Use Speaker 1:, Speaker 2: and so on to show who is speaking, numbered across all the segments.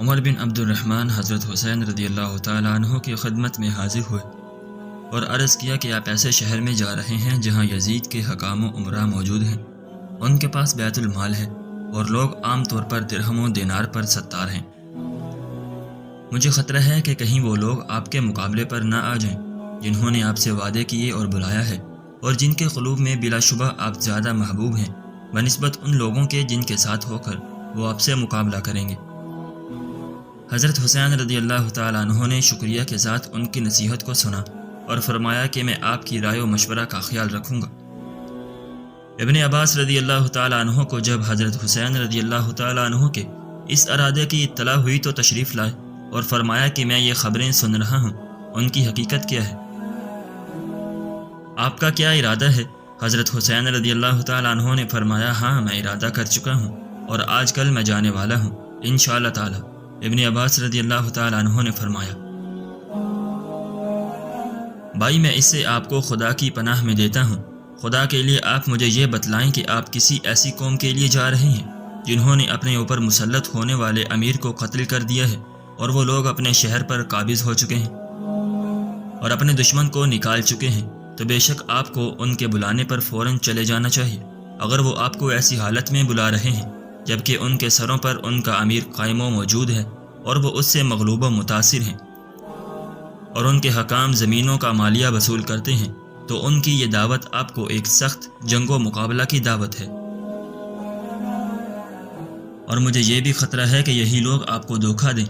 Speaker 1: عمر بن عبد الرحمن حضرت حسین رضی اللہ تعالیٰ عنہ کی خدمت میں حاضر ہوئے اور عرض کیا کہ آپ ایسے شہر میں جا رہے ہیں جہاں یزید کے حکام و عمرہ موجود ہیں۔ ان کے پاس بیت المال ہے اور لوگ عام طور پر درہم و دینار پر ستار ہیں۔ مجھے خطرہ ہے کہ کہیں وہ لوگ آپ کے مقابلے پر نہ آ جائیں، جنہوں نے آپ سے وعدے کیے اور بلایا ہے، اور جن کے قلوب میں بلا شبہ آپ زیادہ محبوب ہیں۔ بنسبت ان لوگوں کے جن کے ساتھ ہو کر وہ آپ سے مقابلہ کریں گے۔ حضرت حسین رضی اللہ تعالیٰ عنہ نے شکریہ کے ساتھ ان کی نصیحت کو سنا اور فرمایا کہ میں آپ کی رائے و مشورہ کا خیال رکھوں گا۔ ابن عباس رضی اللہ تعالیٰ عنہ کو جب حضرت حسین رضی اللہ تعالیٰ عنہ کے اس ارادے کی اطلاع ہوئی تو تشریف لائے اور فرمایا کہ میں یہ خبریں سن رہا ہوں۔ ان کی حقیقت کیا ہے؟ آپ کا کیا ارادہ ہے؟ حضرت حسین رضی اللہ تعالیٰ عنہ نے فرمایا ہاں میں ارادہ کر چکا ہوں اور آج کل میں جانے والا ہوں ان شاء اللہ تعالیٰ۔ ابن عباس رضی اللہ تعالیٰ عنہ نے فرمایا، بھائی میں اس سے آپ کو خدا کی پناہ میں دیتا ہوں۔ خدا کے لیے آپ مجھے یہ بتلائیں کہ آپ کسی ایسی قوم کے لیے جا رہے ہیں جنہوں نے اپنے اوپر مسلط ہونے والے امیر کو قتل کر دیا ہے اور وہ لوگ اپنے شہر پر قابض ہو چکے ہیں اور اپنے دشمن کو نکال چکے ہیں۔ تو بے شک آپ کو ان کے بلانے پر فوراً چلے جانا چاہیے۔ اگر وہ آپ کو ایسی حالت میں بلا رہے ہیں جبکہ ان کے سروں پر ان کا امیر قائم و موجود ہے اور وہ اس سے مغلوب و متاثر ہیں۔ اور ان کے حکام زمینوں کا مالیہ وصول کرتے ہیں، تو ان کی یہ دعوت آپ کو ایک سخت جنگ و مقابلہ کی دعوت ہے۔ اور مجھے یہ بھی خطرہ ہے کہ یہی لوگ آپ کو دھوکہ دیں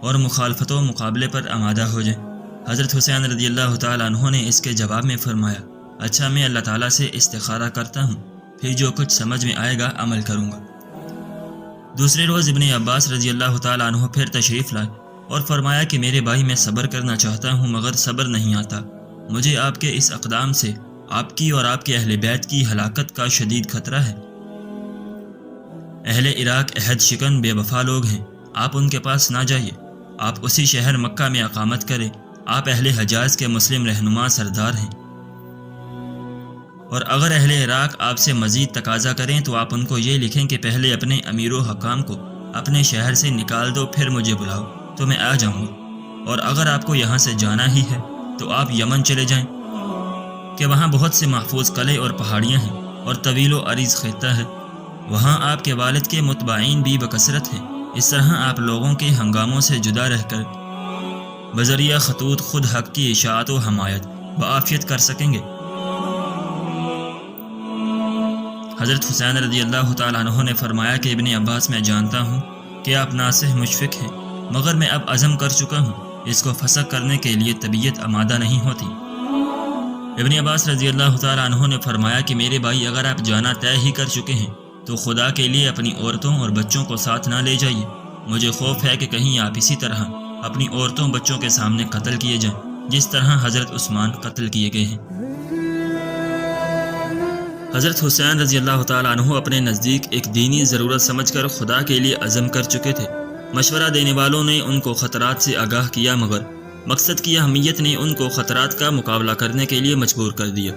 Speaker 1: اور مخالفت و مقابلے پر آمادہ ہو جائیں۔ حضرت حسین رضی اللہ تعالیٰ عنہ نے اس کے جواب میں فرمایا اچھا میں اللہ تعالیٰ سے استخارہ کرتا ہوں، پھر جو کچھ سمجھ میں آئے گا عمل کروں گا۔ دوسرے روز ابن عباس رضی اللہ تعالیٰ عنہ پھر تشریف لائے اور فرمایا کہ میرے بھائی میں صبر کرنا چاہتا ہوں مگر صبر نہیں آتا۔ مجھے آپ کے اس اقدام سے آپ کی اور آپ کے اہل بیت کی ہلاکت کا شدید خطرہ ہے۔ اہل عراق عہد شکن بے وفا لوگ ہیں۔ آپ ان کے پاس نہ جائیے۔ آپ اسی شہر مکہ میں اقامت کریں۔ آپ اہل حجاز کے مسلم رہنما سردار ہیں۔ اور اگر اہل عراق آپ سے مزید تقاضا کریں تو آپ ان کو یہ لکھیں کہ پہلے اپنے امیر و حکام کو اپنے شہر سے نکال دو، پھر مجھے بلاؤ، تو میں آ جاؤں۔ گا اور اگر آپ کو یہاں سے جانا ہی ہے، تو آپ یمن چلے جائیں۔ کہ وہاں بہت سے محفوظ قلعے اور پہاڑیاں ہیں اور طویل و عریض خطہ ہے۔ وہاں آپ کے والد کے متبعین بھی بکثرت ہیں۔ اس طرح آپ لوگوں کے ہنگاموں سے جدا رہ کر بذریعہ خطوط، خود حق کی اشاعت و حمایت بعافیت کر سکیں گے۔ حضرت حسین رضی اللہ تعالیٰ عنہ نے فرمایا کہ ابن عباس میں جانتا ہوں کہ آپ ناصح مشفق ہیں، مگر میں اب عزم کر چکا ہوں۔ اس کو فسق کرنے کے لیے طبیعت آمادہ نہیں ہوتی۔ ابن عباس رضی اللہ تعالیٰ عنہ نے فرمایا کہ میرے بھائی، اگر آپ جانا طے ہی کر چکے ہیں، تو خدا کے لیے اپنی عورتوں اور بچوں کو ساتھ نہ لے جائیے۔ مجھے خوف ہے کہ کہیں آپ اسی طرح اپنی عورتوں بچوں کے سامنے قتل کیے جائیں، جس طرح حضرت عثمان قتل کیے گئے ہیں۔ حضرت حسین رضی اللہ تعالیٰ عنہ اپنے نزدیک ایک دینی ضرورت سمجھ کر خدا کے لیے عزم کر چکے تھے۔ مشورہ دینے والوں نے ان کو خطرات سے آگاہ کیا، مگر مقصد کی اہمیت نے ان کو خطرات کا مقابلہ کرنے کے لیے مجبور کر دیا۔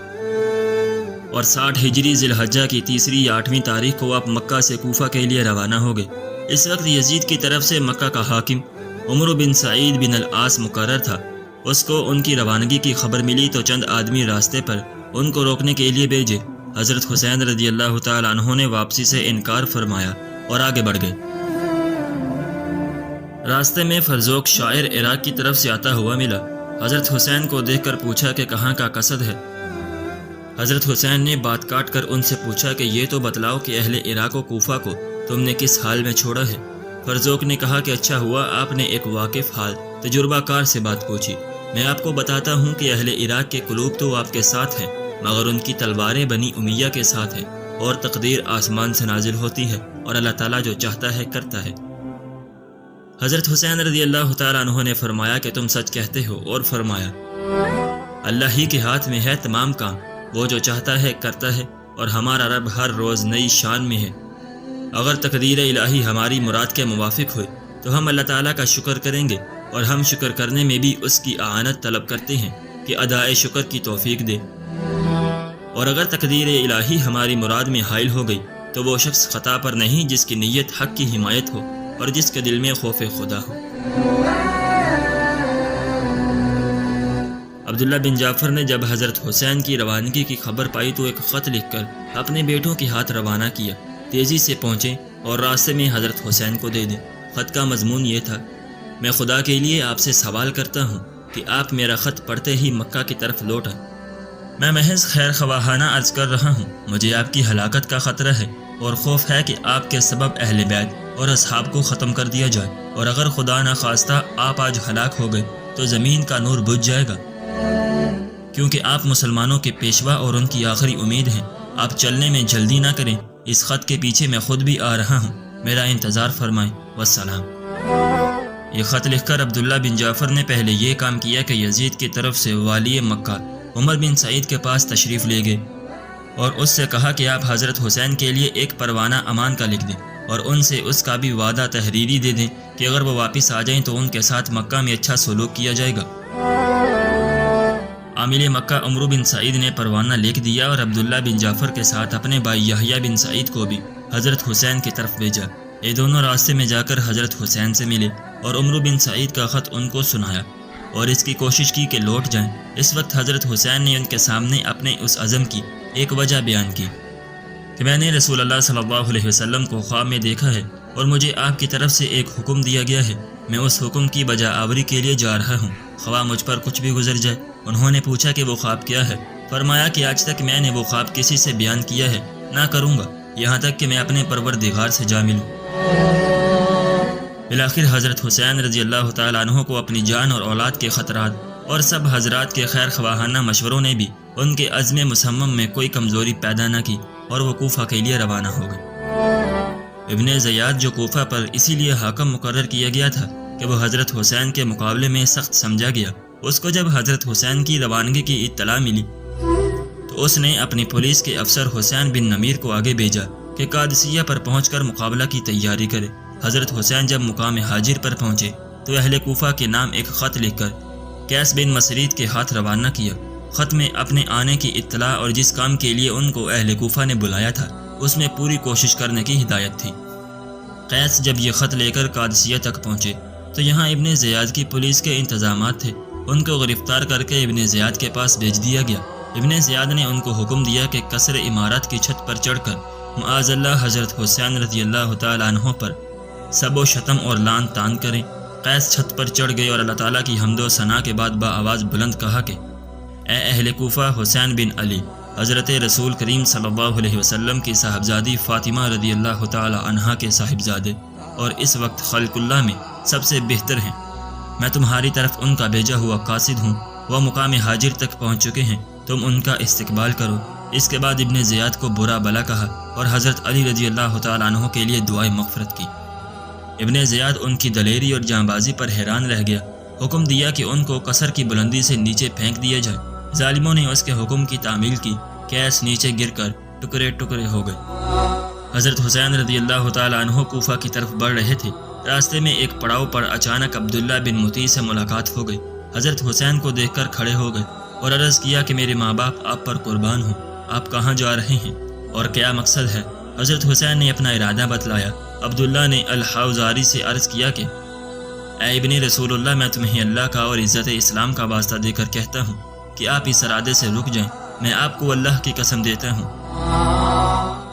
Speaker 1: اور ساٹھ ہجری ذی الحجہ کی تیسری یا آٹھویں تاریخ کو آپ مکہ سے کوفہ کے لیے روانہ ہو گئے۔ اس وقت یزید کی طرف سے مکہ کا حاکم عمر بن سعید بن العاص مقرر تھا۔ اس کو ان کی روانگی کی خبر ملی تو چند آدمی راستے پر ان کو روکنے کے لیے بھیجے۔ حضرت حسین رضی اللہ تعالیٰ عنہ نے واپسی سے انکار فرمایا اور آگے بڑھ گئے۔ راستے میں فرزوق شاعر عراق کی طرف سے آتا ہوا ملا۔ حضرت حسین کو دیکھ کر پوچھا کہ کہاں کا قصد ہے۔ حضرت حسین نے بات کاٹ کر ان سے پوچھا کہ یہ تو بتلاؤ کہ اہل عراق و کوفہ کو تم نے کس حال میں چھوڑا ہے۔ فرزوق نے کہا کہ اچھا ہوا، آپ نے ایک واقف حال، تجربہ کار سے بات پوچھی۔ میں آپ کو بتاتا ہوں کہ اہل عراق کے قلوب تو آپ کے ساتھ ہیں۔ مگر ان کی تلواریں بنی امیہ کے ساتھ ہیں اور تقدیر آسمان سے نازل ہوتی ہے اور اللہ تعالیٰ جو چاہتا ہے کرتا ہے۔ حضرت حسین رضی اللہ تعالیٰ عنہ نے فرمایا کہ تم سچ کہتے ہو اور فرمایا، اللہ ہی کے ہاتھ میں ہے تمام کام، وہ جو چاہتا ہے کرتا ہے اور ہمارا رب ہر روز نئی شان میں ہے۔ اگر تقدیر الہی ہماری مراد کے موافق ہوئے، تو ہم اللہ تعالیٰ کا شکر کریں گے اور ہم شکر کرنے میں بھی اس کی اعانت طلب کرتے ہیں کہ ادائے شکر کی توفیق دے۔ اور اگر تقدیر الہی ہماری مراد میں حائل ہو گئی، تو وہ شخص خطا پر نہیں جس کی نیت حق کی حمایت ہو اور جس کے دل میں خوف خدا ہو۔ عبداللہ بن جعفر نے جب حضرت حسین کی روانگی کی خبر پائی تو ایک خط لکھ کر اپنے بیٹوں کے ہاتھ روانہ کیا۔ تیزی سے پہنچے اور راستے میں حضرت حسین کو دے دیں خط کا مضمون یہ تھا، میں خدا کے لیے آپ سے سوال کرتا ہوں کہ آپ میرا خط پڑھتے ہی مکہ کی طرف لوٹ آئیں میں محض خیر خواہانہ عرض کر رہا ہوں۔ مجھے آپ کی ہلاکت کا خطرہ ہے اور خوف ہے کہ آپ کے سبب اہل بیت اور اصحاب کو ختم کر دیا جائے۔ اور اگر خدا نہ خواستہ آپ آج ہلاک ہو گئے تو زمین کا نور بجھ جائے گا۔ کیونکہ آپ مسلمانوں کے پیشوا اور ان کی آخری امید ہیں۔ آپ چلنے میں جلدی نہ کریں۔ اس خط کے پیچھے میں خود بھی آ رہا ہوں۔ میرا انتظار فرمائیں۔ والسلام۔ یہ خط لکھ کر عبداللہ بن جعفر نے پہلے یہ کام کیا کہ یزید کی طرف سے والی مکہ عمر بن سعید کے پاس تشریف لے گئے اور اس سے کہا کہ آپ حضرت حسین کے لیے ایک پروانہ امان کا لکھ دیں اور ان سے اس کا بھی وعدہ تحریری دے دیں کہ اگر وہ واپس آ جائیں تو ان کے ساتھ مکہ میں اچھا سلوک کیا جائے گا۔ عامل مکہ عمرو بن سعید نے پروانہ لکھ دیا اور عبداللہ بن جعفر کے ساتھ اپنے بھائی یحییٰ بن سعید کو بھی حضرت حسین کی طرف بھیجا۔ یہ دونوں راستے میں جا کر حضرت حسین سے ملے اور عمرو بن سعید کا خط ان کو سنایا۔ اور اس کی کوشش کی کہ لوٹ جائیں۔ اس وقت حضرت حسین نے ان کے سامنے اپنے اس عزم کی ایک وجہ بیان کی۔ کہ میں نے رسول اللہ صلی اللہ علیہ وسلم کو خواب میں دیکھا ہے اور مجھے آپ کی طرف سے ایک حکم دیا گیا ہے۔ میں اس حکم کی بجا آوری کے لیے جا رہا ہوں۔ خواہ مجھ پر کچھ بھی گزر جائے۔ انہوں نے پوچھا کہ وہ خواب کیا ہے؟ فرمایا کہ آج تک میں نے وہ خواب کسی سے بیان کیا ہے۔ نہ کروں گا۔ یہاں تک کہ میں اپنے پروردگار سے جا ملوں۔ بالآخر حضرت حسین رضی اللہ تعالیٰ عنہ کو اپنی جان اور اولاد کے خطرات اور سب حضرات کے خیر خواہانہ مشوروں نے بھی ان کے عزم مسمم میں کوئی کمزوری پیدا نہ کی اور وہ کوفہ کے لیے روانہ ہو گئے۔ ابن زیاد جو کوفہ پر اسی لیے حاکم مقرر کیا گیا تھا کہ وہ حضرت حسین کے مقابلے میں سخت سمجھا گیا، اس کو جب حضرت حسین کی روانگی کی اطلاع ملی تو اس نے اپنی پولیس کے افسر حسین بن نمیر کو آگے بھیجا کہ قادسیہ پر پہنچ کر مقابلہ کی تیاری کرے۔ حضرت حسین جب مقام حاجر پر پہنچے تو اہل کوفہ کے نام ایک خط لکھ کر کیس بن مسرید کے ہاتھ روانہ کیا۔ خط میں اپنے آنے کی اطلاع اور جس کام کے لیے ان کو اہل کوفہ نے بلایا تھا، اس میں پوری کوشش کرنے کی ہدایت تھی۔ قیس جب یہ خط لے کر قادسیہ تک پہنچے تو یہاں ابن زیاد کی پولیس کے انتظامات تھے۔ ان کو گرفتار کر کے ابن زیاد کے پاس بھیج دیا گیا۔ ابن زیاد نے ان کو حکم دیا کہ قصر عمارت کی چھت پر چڑھ کر معاذ اللہ حضرت حسین رضی اللہ تعالیٰ عنہ پر سب و شتم اور لان تان کریں۔ قیس چھت پر چڑھ گئے اور اللہ تعالیٰ کی حمد و ثناء کے بعد با آواز بلند کہا کہ، اے اہل کوفہ، حسین بن علی، حضرت رسول کریم صلی اللہ علیہ وسلم کی صاحبزادی فاطمہ رضی اللہ تعالیٰ عنہ کے صاحبزادے اور اس وقت خلق اللہ میں سب سے بہتر ہیں۔ میں تمہاری طرف ان کا بھیجا ہوا قاصد ہوں، وہ مقام حاجر تک پہنچ چکے ہیں، تم ان کا استقبال کرو۔ اس کے بعد ابن زیاد کو برا بلا کہا اور حضرت علی رضی اللہ تعالیٰ عنہ کے لیے دعائیں مغفرت کی۔ ابن زیاد ان کی دلیری اور جاں بازی پر حیران رہ گیا۔ حکم دیا کہ ان کو قصر کی بلندی سے نیچے پھینک دیا جائے۔ ظالموں نے اس کے حکم کی تعمیل کی۔ کیس نیچے گر کر ٹکڑے ٹکڑے ہو گئے۔ حضرت حسین رضی اللہ تعالیٰ عنہ کوفہ کی طرف بڑھ رہے تھے۔ راستے میں ایک پڑاؤ پر اچانک عبداللہ بن متی سے ملاقات ہو گئی۔ حضرت حسین کو دیکھ کر کھڑے ہو گئے اور عرض کیا کہ میرے ماں باپ آپ پر قربان ہوں۔ آپ کہاں جا رہے ہیں اور کیا مقصد ہے؟ حضرت حسین نے اپنا ارادہ بتلایا۔ عبداللہ نے الحاؤزاری سے عرض کیا کہ، اے ابن رسول اللہ میں تمہیں اللہ کا اور عزت اسلام کا واسطہ دے کر کہتا ہوں کہ آپ اس ارادے سے رک جائیں۔ میں آپ کو اللہ کی قسم دیتا ہوں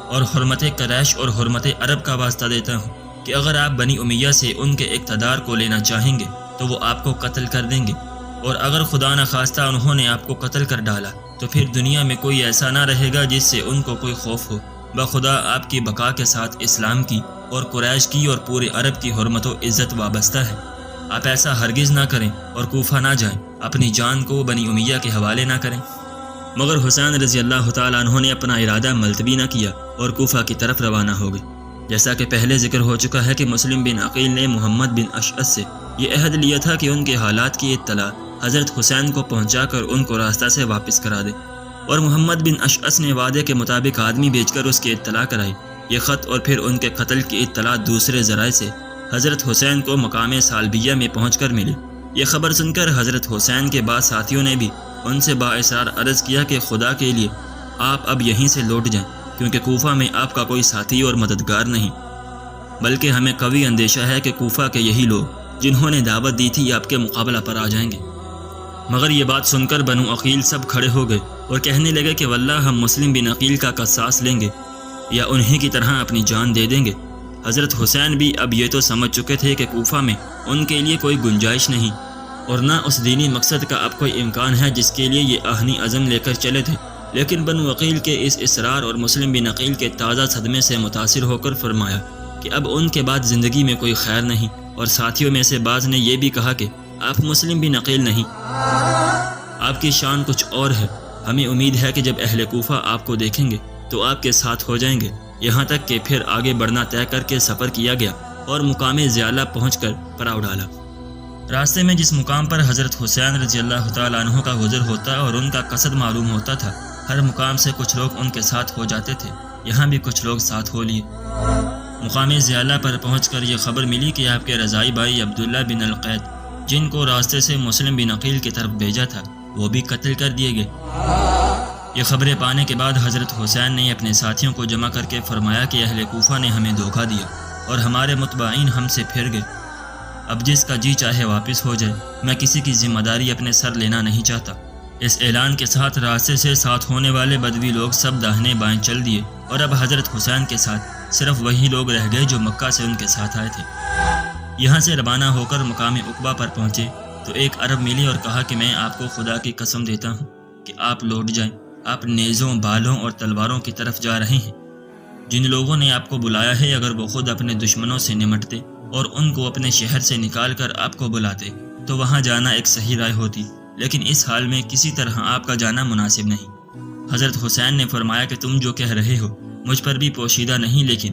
Speaker 1: اور حرمت کریش اور حرمت عرب کا واسطہ دیتا ہوں کہ اگر آپ بنی امیہ سے ان کے اقتدار کو لینا چاہیں گے، تو وہ آپ کو قتل کر دیں گے۔ اور اگر خدا نخواستہ انہوں نے آپ کو قتل کر ڈالا، تو پھر دنیا میں کوئی ایسا نہ رہے گا جس سے ان کو کوئی خوف ہو۔ بخدا، آپ کی بقا کے ساتھ اسلام کی اور قریش کی اور پورے عرب کی حرمت و عزت وابستہ ہے۔ آپ ایسا ہرگز نہ کریں اور کوفہ نہ جائیں۔ اپنی جان کو بنی امیہ کے حوالے نہ کریں۔ مگر حسین رضی اللہ تعالیٰ انہوں نے اپنا ارادہ ملتوی نہ کیا اور کوفہ کی طرف روانہ ہو گئے۔ جیسا کہ پہلے ذکر ہو چکا ہے کہ مسلم بن عقیل نے محمد بن اشعث سے یہ عہد لیا تھا کہ ان کے حالات کی اطلاع حضرت حسین کو پہنچا کر ان کو راستہ سے واپس کرا دے۔ اور محمد بن اشعث نے وعدے کے مطابق آدمی بیچ کر اس کی اطلاع کرائی۔ یہ خط اور پھر ان کے قتل کی اطلاع دوسرے ذرائع سے حضرت حسین کو مقام سالبیہ میں پہنچ کر ملی۔ یہ خبر سن کر حضرت حسین کے بعد ساتھیوں نے بھی ان سے باعثار عرض کیا کہ خدا کے لیے آپ اب یہیں سے لوٹ جائیں، کیونکہ کوفہ میں آپ کا کوئی ساتھی اور مددگار نہیں۔ بلکہ ہمیں قوی اندیشہ ہے کہ کوفہ کے یہی لوگ جنہوں نے دعوت دی تھی آپ کے مقابلہ پر آ جائیں گے۔ مگر یہ بات سن کر بنو عقیل سب کھڑے ہو گئے اور کہنے لگے کہ واللہ ہم مسلم بن عقیل کا قصاص لیں گے۔ یا انہی کی طرح اپنی جان دے دیں گے۔ حضرت حسین بھی اب یہ تو سمجھ چکے تھے کہ کوفہ میں ان کے لیے کوئی گنجائش نہیں، اور نہ اس دینی مقصد کا اب کوئی امکان ہے جس کے لیے یہ آہنی عزم لے کر چلے تھے۔ لیکن بنو عقیل کے اس اصرار اور مسلم بن عقیل کے تازہ صدمے سے متاثر ہو کر فرمایا کہ اب ان کے بعد زندگی میں کوئی خیر نہیں، اور ساتھیوں میں سے بعض نے یہ بھی کہا کہ آپ مسلم بن عقیل نہیں۔ آپ کی شان کچھ اور ہے۔ ہمیں امید ہے کہ جب اہل کوفہ آپ کو دیکھیں گے تو آپ کے ساتھ ہو جائیں گے۔ یہاں تک کہ پھر آگے بڑھنا طے کر کے سفر کیا گیا اور مقام زیالہ پہنچ کر پڑاؤ ڈالا راستے میں جس مقام پر حضرت حسین رضی اللہ تعالیٰ عنہ کا گزر ہوتا اور ان کا قصد معلوم ہوتا تھا، ہر مقام سے کچھ لوگ ان کے ساتھ ہو جاتے تھے۔ یہاں بھی کچھ لوگ ساتھ ہو لیے۔ مقام زیالہ پر پہنچ کر یہ خبر ملی کہ آپ کے رضائی بھائی عبداللہ بن القید، جن کو راستے سے مسلم بن عقیل کی طرف بھیجا تھا، وہ بھی قتل کر دیے گئے۔ یہ خبریں پانے کے بعد حضرت حسین نے اپنے ساتھیوں کو جمع کر کے فرمایا کہ اہل کوفہ نے ہمیں دھوکہ دیا اور ہمارے متبعین ہم سے پھر گئے۔ اب جس کا جی چاہے واپس ہو جائے، میں کسی کی ذمہ داری اپنے سر لینا نہیں چاہتا۔ اس اعلان کے ساتھ راستے سے ساتھ ہونے والے بدوی لوگ سب داہنے بائیں چل دیے اور اب حضرت حسین کے ساتھ صرف وہی لوگ رہ گئے جو مکہ سے ان کے ساتھ آئے تھے۔ یہاں سے روانہ ہو کر مقام اقبا پر پہنچے تو ایک عرب ملی اور کہا کہ میں آپ کو خدا کی قسم دیتا ہوں کہ آپ لوٹ جائیں۔ آپ نیزوں، بالوں اور تلواروں کی طرف جا رہے ہیں۔ جن لوگوں نے آپ کو بلایا ہے، اگر وہ خود اپنے دشمنوں سے نمٹتے اور ان کو اپنے شہر سے نکال کر آپ کو بلاتے، تو وہاں جانا ایک صحیح رائے ہوتی۔ لیکن اس حال میں کسی طرح آپ کا جانا مناسب نہیں۔ حضرت حسین نے فرمایا کہ تم جو کہہ رہے ہو، مجھ پر بھی پوشیدہ نہیں، لیکن